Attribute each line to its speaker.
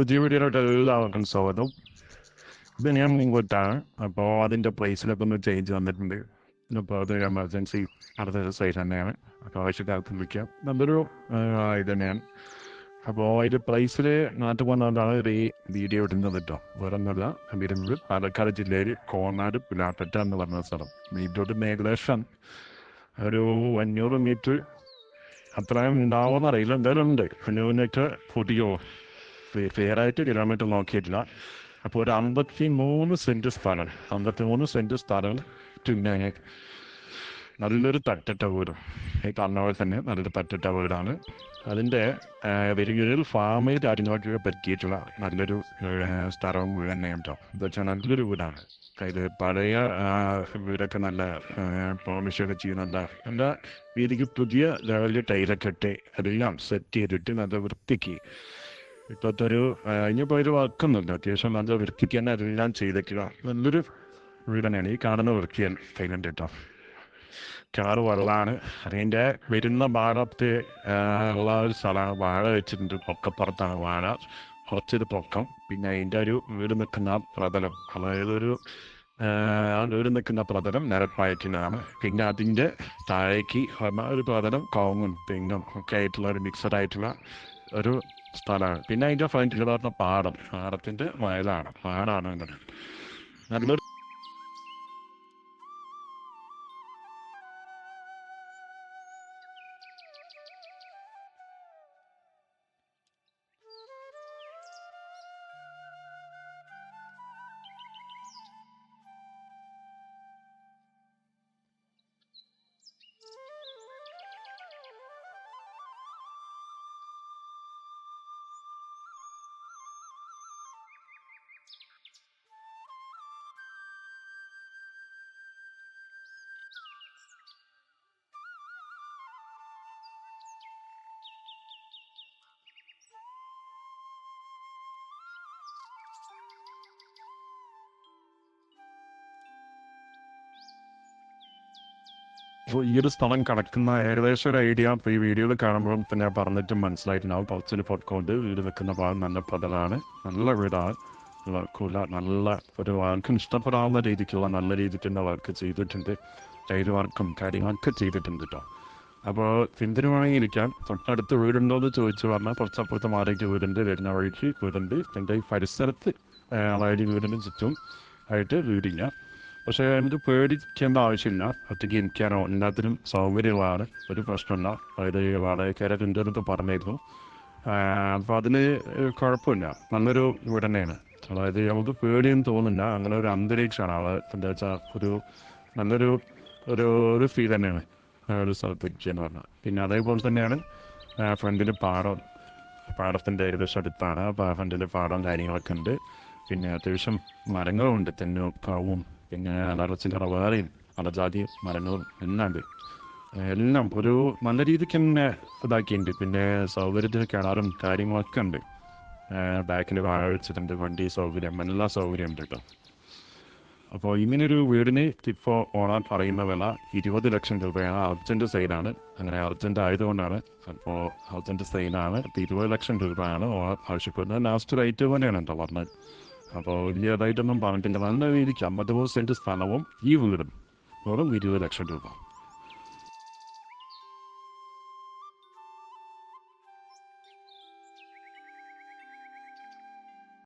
Speaker 1: പുതിയ സ്വാഗതം ഇത് ഞാൻ ഇങ്ങോട്ടാണ് അപ്പോൾ അതിന്റെ പ്ലേസിലൊക്കെ ഒന്ന് ചേഞ്ച് വന്നിട്ടുണ്ട് അപ്പോൾ അത് എമർജൻസി അടുത്ത സൈറ്റ് തന്നെയാണ് അപ്പോൾ ആവശ്യക്കാർക്ക് വിളിക്കാം നല്ലൊരു ഇത് തന്നെയാണ് അപ്പോൾ അതിന്റെ പ്ലേസിൽ നാട്ടിൽ പോകുന്നതാണ് ഒരു വീഡിയോ ഇടുന്നത് കേട്ടോ വേറെ ഒന്നുമില്ല വരുന്നത് പാലക്കാട് ജില്ലയിൽ കോന്നാട് പുലാട്ടറ്റ എന്ന് പറഞ്ഞ സ്ഥലം വീട്ടിലോട്ട് ഏകദേശം ഒരു അഞ്ഞൂറ് മീറ്റർ അത്രയും ഉണ്ടാവുമെന്ന് അറിയില്ല എന്തായാലും ഉണ്ട് അഞ്ഞൂറ് മീറ്റർ കൂട്ടിയോ ഫെയറായിട്ട് കിലോമീറ്റർ നോക്കിയിട്ടില്ല അപ്പോൾ ഒരു അമ്പത്തി മൂന്ന് സെന്റ് സ്ഥലം അമ്പത്തി മൂന്ന് സെന്റ് സ്ഥലം പിന്നെ നല്ലൊരു തട്ടിട്ട വീട് ഈ പോലെ തന്നെ നല്ലൊരു തട്ടിട്ട വീടാണ് അതിന്റെ വെരികയിൽ ഫാമിൽ അരിഞ്ഞോട്ട് പറ്റിയിട്ടുള്ള നല്ലൊരു സ്ഥലവും വീട് തന്നെ കേട്ടോ എന്താ വെച്ചാൽ നല്ലൊരു വീടാണ്. ഇത് പഴയ വീടൊക്കെ നല്ല പോളിഷൊക്കെ ചെയ്യുന്നുണ്ട് നല്ല വീതിക്ക് പുതിയ ലെവലിൽ ടൈലൊക്കെ ഇട്ട് എല്ലാം സെറ്റ് ചെയ്തിട്ട് നല്ല വൃത്തിക്ക് ഇപ്പോഴത്തെ ഒരു അതിന് ഇനിയിപ്പോൾ ഒരു വർക്കൊന്നുമില്ല അത്യാവശ്യം നല്ല വൃത്തിക്ക് തന്നെ അതെല്ലാം ചെയ്തേക്കുക. നല്ലൊരു വീട് തന്നെയാണ്. ഈ കാണുന്ന വൃത്തിയാണ് ടൈലന്റ് കേട്ടോ. കാറ് വെള്ളമാണ് അതിന്റെ വരുന്ന ഭാഗത്ത് ഉള്ള ഒരു സ്ഥലമാണ്. വാഴ വെച്ചിട്ടുണ്ട്. പൊക്കപ്പുറത്താണ് വാഴ. കുറച്ചൊരു പൊക്കം. പിന്നെ അതിന്റെ ഒരു വീട് നിൽക്കുന്ന പ്രതലം. അതായത് ഒരു വീട് നിൽക്കുന്ന പ്രതലം നിരപ്പായറ്റിനാണ് പിന്നെ അതിന്റെ താഴേക്ക് ഒരു പ്രതലം കോങ്ങും തെങ്ങും ഒക്കെ ആയിട്ടുള്ള ഒരു മിക്സഡ് ആയിട്ടുള്ള ഒരു സ്ഥലമാണ്. പിന്നെ അതിന്റെ ഫ്രണ്ടിൽ പറഞ്ഞ പാടം. പാടത്തിന്റെ വയലാണ്. പാടാണ് നല്ലൊരു അപ്പോൾ ഈ ഒരു സ്ഥലം കിടക്കുന്ന ഏകദേശം ഒരു ഐഡിയ ഇപ്പോൾ ഈ വീഡിയോയിൽ കാണുമ്പോൾ തന്നെ പറഞ്ഞിട്ട് മനസ്സിലായിട്ടുണ്ടാവും പൗച്ചിൽ പൊട്ടുകൊണ്ട് വീട് വെക്കുന്ന ഭാഗം നല്ല പതലാണ്. നല്ല വീടാണ് കുല. നല്ല ഒരു ആർക്കും ഇഷ്ടപ്പെടാവുന്ന രീതിക്കുള്ള നല്ല രീതിക്ക് തന്നെ വർക്ക് ചെയ്തിട്ടുണ്ട്. ടൈൽ വർക്കും കാര്യങ്ങളൊക്കെ ചെയ്തിട്ടുണ്ട് കേട്ടോ അപ്പോൾ പിന്തിരുവാണെങ്കിൽ ഇരിക്കാൻ തൊട്ടടുത്ത് വീടുണ്ടോ എന്ന് ചോദിച്ചു പറഞ്ഞാൽ കുറച്ചപ്പുറത്ത് മാറിയിട്ട് വീടുണ്ട് വരുന്ന വഴിക്ക് വീടുണ്ട്. എന്റെ ഈ പരിസരത്ത് അതായത് വീടിന് ചുറ്റും ആയിട്ട് വീടില്ല. പക്ഷേ എനിക്ക് പേടിക്കേണ്ട ആവശ്യമില്ല ഒറ്റയ്ക്ക് ഇരിക്കാനോ എല്ലാത്തിനും സൗകര്യമാണ് ഒരു പ്രശ്നമില്ല അതായത് വാടകക്കാരൊക്കെ എന്റെ അടുത്ത് പറഞ്ഞിരുന്നു അപ്പോൾ അതിന് കുഴപ്പമില്ല നല്ലൊരു വീട് അതായത് നമുക്ക് പേടിയൊന്നും തോന്നില്ല അങ്ങനെ ഒരു അന്തരീക്ഷമാണ് അവിടെ എന്താ വെച്ചാൽ ഒരു നല്ലൊരു ഒരു ഒരു ഫീൽ തന്നെയാണ് ഒരു സ്ഥലത്ത് എന്ന് പറഞ്ഞാൽ പിന്നെ അതേപോലെ തന്നെയാണ് ഫ്രണ്ടിൽ പാടം പാടത്തിന്റെ ഏകദേശം അടുത്താണ് അപ്പോൾ ഫ്രണ്ടിൽ പാടം കാര്യങ്ങളൊക്കെ ഉണ്ട് പിന്നെ അത്യാവശ്യം മരങ്ങളുണ്ട് തെന്നും കാവും പിന്നെ അലറ റവാറയും വേറെയും അലജാതി മരണവും എല്ലാം എല്ലാം ഒരു നല്ല രീതിക്ക് തന്നെ ഇതാക്കിയിട്ടുണ്ട്. പിന്നെ സൗകര്യത്തിന് കിണറും കാര്യങ്ങളൊക്കെ ഉണ്ട്. ബാക്കിൽ വാഴ വണ്ടി സൗകര്യം എല്ലാ സൗകര്യം ഉണ്ട് കേട്ടോ. അപ്പോൾ ഇങ്ങനൊരു വീടിന് ഇപ്പോൾ ഓണാൻ പറയുന്ന വില ഇരുപത് ലക്ഷം രൂപയാണ് അർജന്റ് സെയിലാണ്. അങ്ങനെ അർജന്റ് ആയതുകൊണ്ടാണ് അപ്പോൾ അർജന്റ് സെയിലാണ്. ഇരുപത് ലക്ഷം രൂപയാണ് ഓണർ ആവശ്യപ്പെടുന്നത്. ലാസ്റ്റ് റേറ്റ് തന്നെയാണ് കേട്ടോ പറഞ്ഞത്. അപ്പോൾ വലിയതായിട്ടൊന്നും പറഞ്ഞിട്ടില്ല. നല്ല രീതിക്ക് അമ്പത് സെന്റ് സ്ഥലവും ഈ വീടും. വെറും ഇരുപത് ലക്ഷം രൂപ.